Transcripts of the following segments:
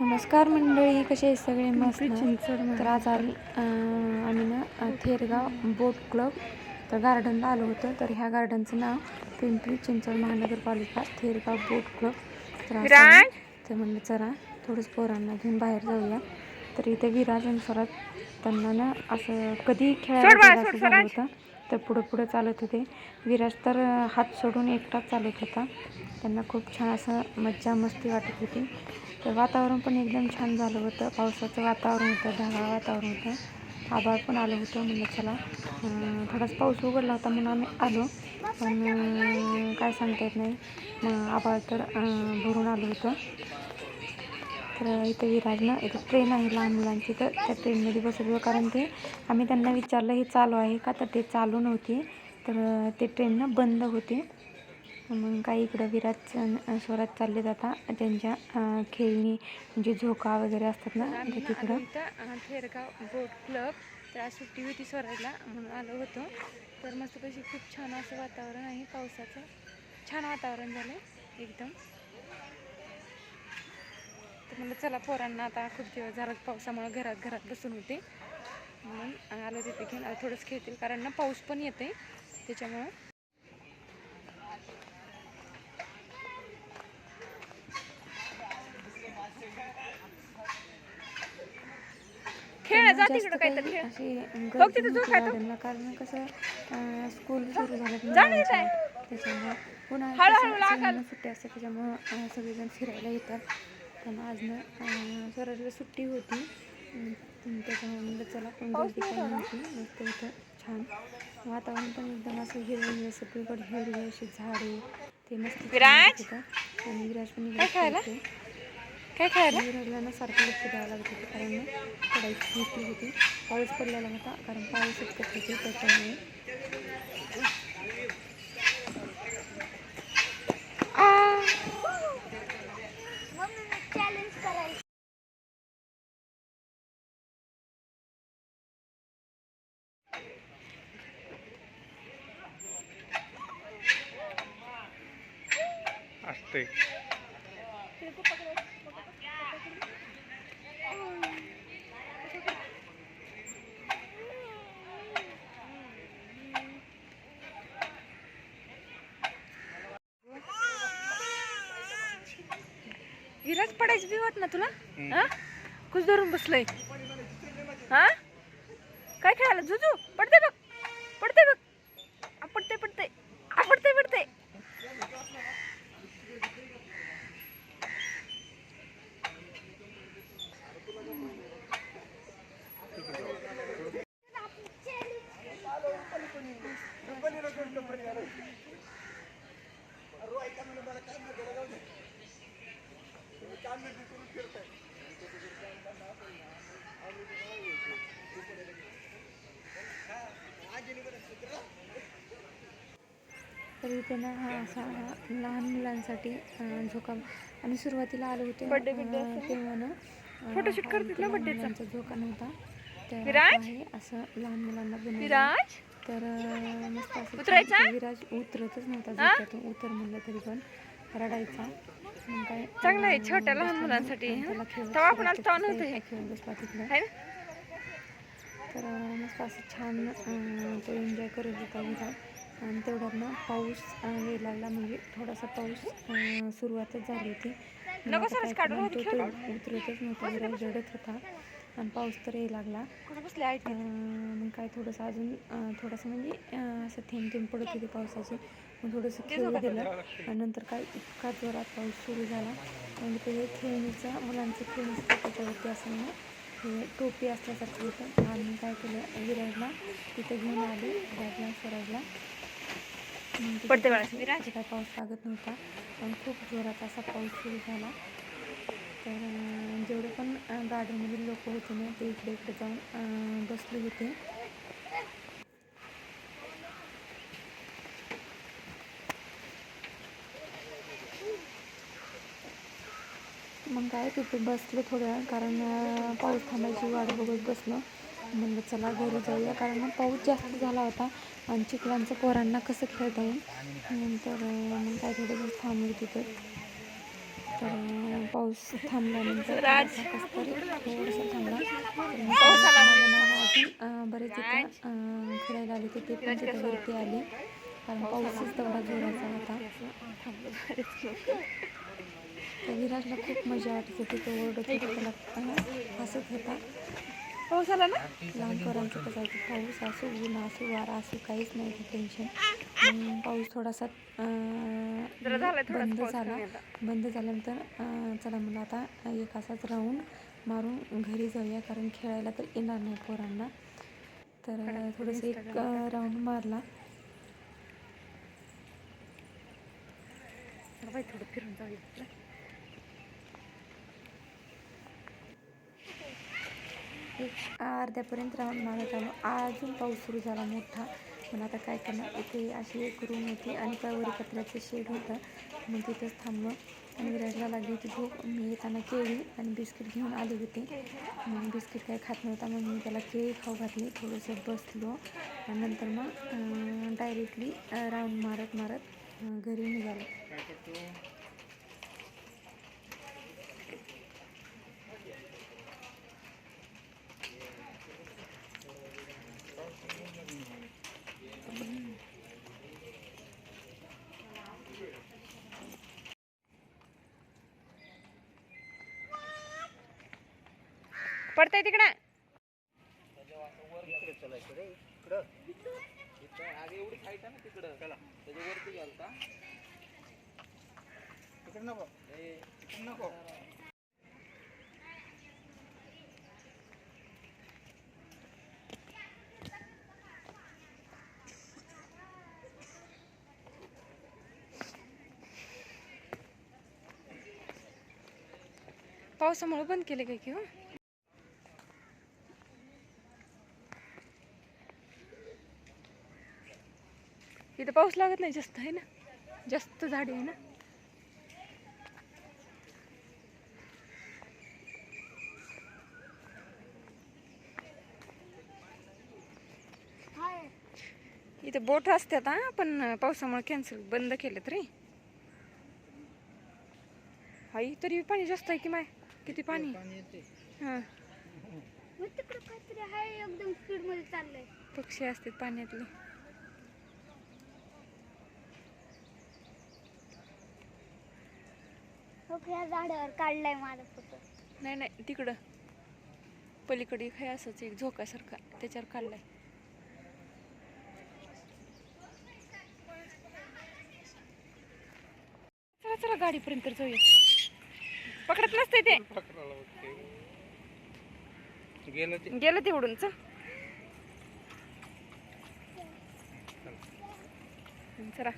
नमस्कार मंडळी कसे आहे सगळे? मस्त. तर आज आम्ही ना थेरगाव बोट क्लब तर गार्डनला आलो होतो. तर ह्या गार्डनचं नाव पिंपरी चिंचवड महानगरपालिका थेरगाव बोट क्लब. तर. तर म्हणलं चला थोडंच पोरांना घेऊन बाहेर जाऊया. तर इथे विराज आणि स्वराज त्यांना ना असं कधी खेळायला असं झालं होतं तर पुढं पुढं चालत होते. विराज तर हात सोडून एकटाच चालत होता. त्यांना खूप छान असं मज्जा मस्ती वाटत होती. तर वातावरण पण एकदम छान झालं होतं. पावसाचं वातावरण होतं ढगाळ वातावरण होतं. आभाळ पण आलं होतं म्हणलं चला. थोडाच थोडासा पाऊस उघडला होता म्हणून आम्ही आलो. पण काय सांगता येत नाही. मग आभाळ तर भरून आलं होतं. तर इथं विराजनं इथं ट्रेन आहे लहान मुलांची तर त्या ट्रेनमध्ये बसलो कारण ते आम्ही त्यांना विचारलं हे चालू आहे का? तर ते चालू नव्हती. तर ते ट्रेन ना बंद होती. मग काही इकडं विराज अन् स्वराज चालले जाता त्यांच्या खेळणी म्हणजे झोका वगैरे असतात ना ते तिकडं. Thergaon boat club. तर आज सुट्टी होती स्वराजला म्हणून आलो होतो. तर मस्तपैकी खूप छान असं वातावरण आहे पावसाचं. छान वातावरण झालं एकदम. तर म्हणलं चला पोरांना आता खूप दिवस झाला पावसामुळे घरात घरात बसून होते. म्हणून आलो तिथे घेऊन. आता थोडंच खेळतील कारण ना पाऊस पण येते त्याच्यामुळं जा तिकडं खेळ. बघ तिथं तो. गार्डनला कारण कसं स्कूल सुरू झालं जा. त्याच्यामुळे पुन्हा. सुट्टी असते त्याच्यामुळं सगळेजण फिरायला येतात. पण आज ना सुट्टी होती. त्याच्यामुळे म्हणलं चला पण गर्दी पण मस्त होतं छान वातावरण पण एकदम असं हिरवं सगळीकडे हिरवी अशी झाडे. ते मस्त. आणि विराज पण काय खायला? खेळतोय. काय खेळायला विराजला ना सारखं लक्ष द्यावं लागत होतं कारण ना पडायची होती पाऊस पडलेला होता कारण पाऊस इतकत होते त्याच्यामुळे असते विराज पडायची भी वाट ना तुला? हा? कुछ धरून बसलंय. हा? काय खेळायला? जुजू पडते बघ. पडते बघ. आ, पडते पडते आ, पडते तर इथे ना हा असा हा लहान मुलांसाठी झोका आणि सुरुवातीला आले होते. तेव्हा ना? मुलांचा झोका नव्हता. तर आहे असं लहान मुलांना बनवलं. विराज? तर मस्त असं विराज उतरतच नव्हता? झोक्यातून. उतर म्हणलं तरी पण रडायचा. चांगलं आहे, छोट्या लहान मुलांसाठी, तर मस्त असं छान तो एन्जॉय करत होता विराज. आणि तेवढ्यात ना पाऊस यायला लागला म्हणजे थोडासा पाऊस सुरुवातच झाली होती. तो उतरतच नव्हता विराज रडत होता आणि पाऊस तर यायला लागला. मग काय थोडंसं अजून थोडंसं म्हणजे असं थेंब थेंब पडत होते पावसाचे. मग थोडंसं खेळू दिलं आणि नंतर काय इतका जोरात पाऊस सुरू झाला. म्हणजे ते खेळणीचा मुलांचं खेळणीचं त्याच्यावरती असं ना हे टोपी असल्यासारखं होतं. आणि काय केलं विराजला तिथे घेऊन आले विराजला स्वराजला. पडते बाळा, काय पाऊस लागत नव्हता पण खूप जोरात असा पाऊस सुरू झाला. तर जेवढे पण गार्डनमधील लोक होते ना ते इकडे इकडे जाऊन बसले होते. मग काय तिथे बसले थोड्या वेळ कारण पाऊस थांबायची वाट बघत बसलो. म्हणलं चला घरी जाऊया. कारण मग पाऊस जास्त झाला होता आणि चिखलांचं पोरांना कसं खेळता येईल? नंतर मग काय थोडं दिवस थांबलो तिथं. तर पाऊस थांबल्यानंतर थोडासा थांबला. अजून बरेच इथं अं, फिरायला आले होते. ते पण तिथं वरती आले. कारण पाऊसच तेवढा जोराचा होता. तर विराजला खूप मजा वाटत होती. तो ओरडत होता त्याला हसत होता. पाऊस आला ना लहान पोरांचं कसं आहे, पाऊस असो ऊन असो वारा असो काहीच नाही टेन्शन पाऊस थोडासा बंद झाला. बंद झाल्यानंतर चला मला आता एक असाच राऊंड मारून घरी जाऊया कारण खेळायला तर येणार नाही पोरांना. तर थोडंसं एक राऊंड मारला. थोडं फिरून जाऊया. एक अर्ध्यापर्यंत राऊंड मारत आलो अजून पाऊस सुरू झाला मोठा. पण आता काय करणार? इथे अशी एक रूम होती आणि त्यावर पत्र्याचं शेड होतं. मग तिथंच थांबलो आणि विराजला लागली होती भूक मी येताना केळी आणि बिस्किट घेऊन आले होते. मग बिस्किट काही खात नव्हता मग मी त्याला केळी खाऊ घातली. थोडंसं बसलो आणि नंतर मग डायरेक्टली राऊंड मारत मारत घरी निघालो. पडतंय तिकडं. पावसामुळे बंद केले काय की हो? पाऊस लागत नाही जास्त आहे ना? जास्त झाडी आहे ना? इथं बोट असतात हा पण पावसामुळे कॅन्सल बंद केलेत रे. आई तरी पाणी जास्त आहे की माय? किती पाणी? हां. पक्षी असतात पाण्यातले. हो या झाडावर काढलाय माझा फोटो. नाही नाही तिकडं. पलीकडे आहे असंच एक झोकासारखा त्याच्यावर काढलाय. चला चला गाडीपर्यंत तर जाऊया. पकडत नसते ते. गेलं ते. गेलं ते उडून चल. चला.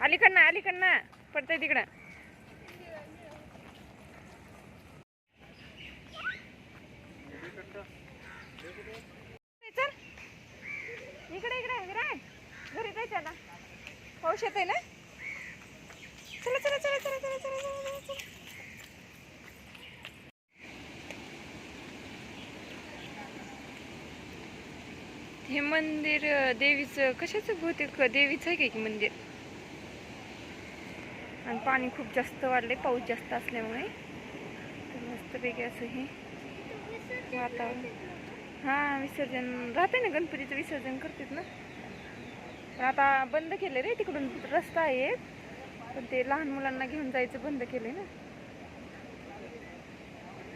अलीकडनं अलीकडनं. पडतंय तिकडं चल इकडे इकडे विराट घरी जायचं आता पाऊस येत आहे ना? चला चला चला चला चला चला चला चला चला. हे मंदिर देवीचं कशाचं बहुतेक देवीचं आहे का की मंदिर? आणि पाणी खूप जास्त वाढले पाऊस जास्त असल्यामुळे. मस्तपैकी असं हे वातावरण. हां विसर्जन राहते ना गणपतीचं विसर्जन करतात ना? आता बंद केले रे तिकडून. रस्ता आहे. पण ते लहान मुलांना घेऊन जायचं बंद केले ना.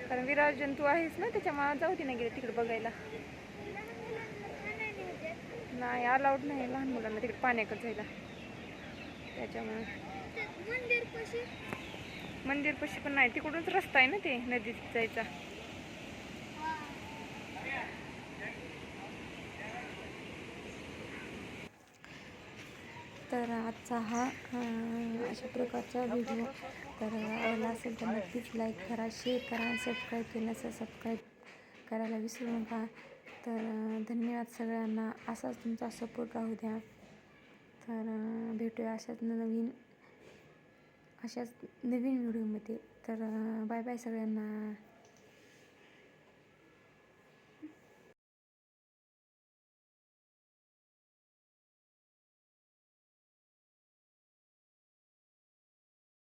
कारण विराजन तू आहेस ना त्याच्यामुळे जाऊ दे ना गेले तिकडे बघायला. नाही अलाउड नाही लहान मुलांना तिकडे पाण्याकडे जायला. त्याच्यामुळे. मंदिर पशी पण नाही. तिकडूनच रस्ता आहे ना ते नदीत जायचा. तर आजचा हा अशा प्रकारचा व्हिडिओ तर आवडला असेल तर नक्कीच लाईक करा शेअर करा आणि सबस्क्राईब केलं नसेल सबस्क्राईब करायला विसरू नका. तर धन्यवाद सगळ्यांना. असाच तुमचा सपोर्ट राहू द्या. तर भेटूया अशाच नवीन अशाच नवीन व्हिडिओमध्ये तर बाय बाय सगळ्यांना.